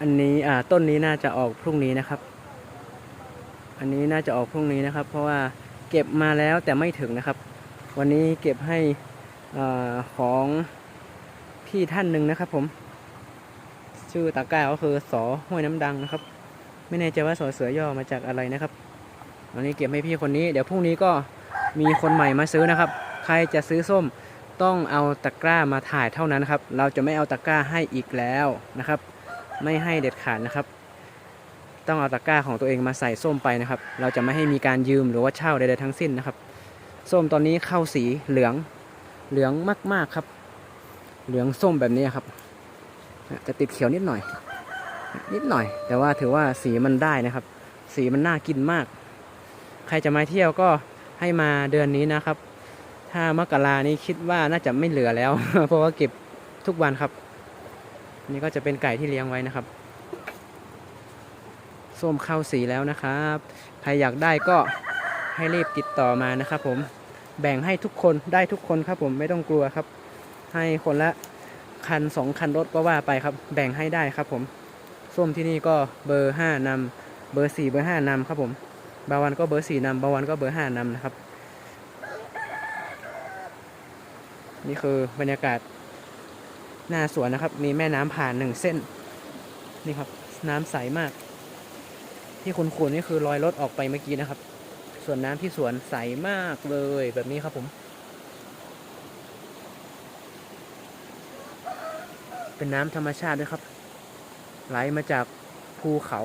อันนี้อ่าต้นนี้น่าจะออกพรุ่งนี้นะครับ อันนี้น่าจะออกพรุ่งนี้นะครับ เพราะว่าเก็บมาแล้วแต่ไม่ถึงนะครับ วันนี้เก็บให้อของพี่ท่านหนึ่งนะครับ ผม ชื่อตากร้าก็คือสอห้วยน้ำดังนะครับ ไม่แน่ใจว่าสอเสือย่อมาจากอะไรนะครับวันนี้เก็บให้พี่คนนี้ เดี๋ยวพรุ่งนี้ก็มีคนใหม่มาซื้อนะครับ ใครจะซื้อส้ม ต้องเอาตะกร้ามาถ่ายเท่านั้นนครับ เราจะไม่เอาตะกร้าให้อีกแล้วนะครับ ไม่ให้เด็ดขาดนะครับ ต้องเอาตะกร้าของตัวเองมาใส่ส้มไปนะครับ เราจะไม่ให้มีการยืมหรือว่าเช่าใดๆทั้งสิ้นนะครับ ส้มตอนนี้เข้าสีเหลืองเหลืองมากๆครับ เหลืองส้มแบบนี้ครับ จะติดเขียวนิดหน่อย นิดหน่อย แต่ว่าถือว่าสีมันได้นะครับ สีมันน่ากินมาก ใครจะมาเที่ยวก็ให้มาเดือนนี้นะครับ ถ้ามกรานี้คิดว่าน่าจะไม่เหลือแล้ว เพราะว่าเก็บทุกวันครับ นี่ก็จะเป็นไก่ที่เลี้ยงไว้นะครับส้มเข้าสีแล้วนะครับ ใครอยากได้ก็ให้รีบติดต่อมานะครับผม แบ่งให้ทุกคนได้ทุกคนครับผมไม่ต้องกลัวครับ ให้คนละคันสองคันรถก็ว่าไปครับ แบ่งให้ได้ครับผม ส้มที่นี่ก็เบอร์ห้านำเบอร์สี่เบอร์ห้านำครับผม บางวันก็เบอร์สี่นำบางวันก็เบอร์ห้านำนะครับ นี่คือบรรยากาศหน้าสวนนะครับ มีแม่น้ำผ่านหนึ่งเส้น นี่ครับ น้ำใสมาก ที่คุณขูนนี่คือรอยรถออกไปเมื่อกี้นะครับ ส่วนน้ำที่สวนใสมากเลยแบบนี้ครับผม เป็นน้ำธรรมชาติด้วยครับ ไหลมาจากภูเขา